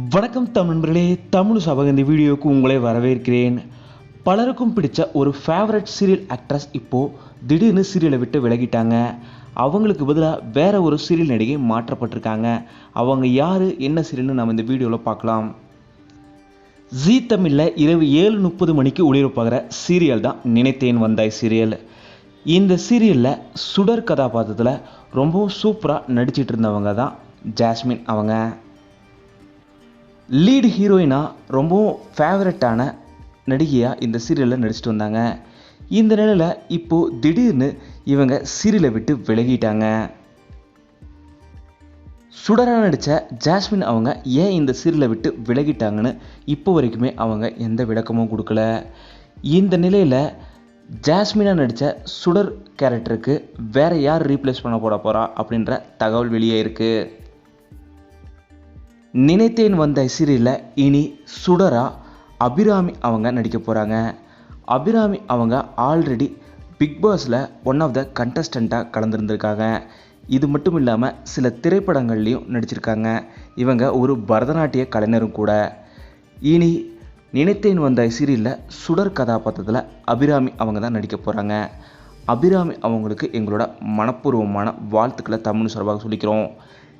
வணக்கம் தமிழ் நண்பர்களே தமிழ் சபக இந்த வீடியோவுக்கு உங்களை வரவேற்கிறேன். பலருக்கும் பிடிச்ச ஒரு ஃபேவரட் சீரியல் ஆக்ட்ரஸ் இப்போது திடீர்னு சீரியலை விட்டு விலகிட்டாங்க. அவங்களுக்கு பதிலாக வேற ஒரு சீரியல் நடிகை மாற்றப்பட்டிருக்காங்க. அவங்க யார் என்ன சீரியல்னு நம்ம இந்த வீடியோவில் பார்க்கலாம். ஜீ தமிழில் இரவு ஏழு முப்பது மணிக்கு ஒளிபரப்பாகிற சீரியல் தான் நினைத்தேன் வந்தாய் சீரியல் இந்த சீரியலில் சுடர் கதாபாத்திரத்தில் ரொம்பவும் சூப்பராக நடிச்சிட்டு இருந்தவங்க தான் ஜாஸ்மின் அவங்க. லீடு ஹீரோயினாக ரொம்பவும் ஃபேவரட்டான நடிகையாக இந்த சீரியலில் நடிச்சிட்டு வந்தாங்க. இந்த நிலையில் இப்போது திடீர்னு இவங்க சீரியலை விட்டு விலகிட்டாங்க. சுடராக நடித்த ஜாஸ்மின் அவங்க ஏன் இந்த சீரியலை விட்டு விலகிட்டாங்கன்னு இப்போ வரைக்குமே அவங்க எந்த விளக்கமும் கொடுக்கல. இந்த நிலையில் ஜாஸ்மினாக நடித்த சுடர் கேரக்டருக்கு வேற யார் ரீப்ளேஸ் பண்ண போட போகிறா அப்படின்ற தகவல் வெளியே இருக்குது நினைத்தேன் வந்த சீரியலில் இனி சுடரா? அபிராமி அவங்க நடிக்க போகிறாங்க அபிராமி அவங்க ஆல்ரெடி பிக் பாஸில் ஒன் ஆஃப் த கண்டஸ்டண்ட்டாக கலந்துருந்துருக்காங்க. இது மட்டும் இல்லாமல் சில திரைப்படங்கள்லையும் நடிச்சிருக்காங்க. இவங்க ஒரு பரதநாட்டிய கலைஞரும் கூட. இனி நினைத்தேன் வந்த சீரியலில் சுடர் கதாபாத்திரத்தில் அபிராமி அவங்க தான் நடிக்க போகிறாங்க அபிராமி அவங்களுக்கு எங்களோட மனப்பூர்வமான வாழ்த்துக்களை தமிழ் சார்பாக சொல்லிக்கிறோம்.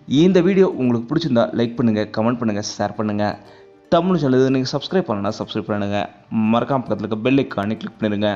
இந்த வீடியோ உங்களுக்கு பிடிச்சிருந்தா லைக் பண்ணுங்கள் கமெண்ட் பண்ணுங்கள் ஷேர் பண்ணுங்கள் தமிழ் சேனல் நீங்கள் சப்ஸ்கிரைப் பண்ணலன்னா சப்ஸ்கிரைப் பண்ணுங்கள் மறக்காம பக்கத்தில் இருக்க பெல் ஐக்கானே கிளிக் பண்ணிடுங்க.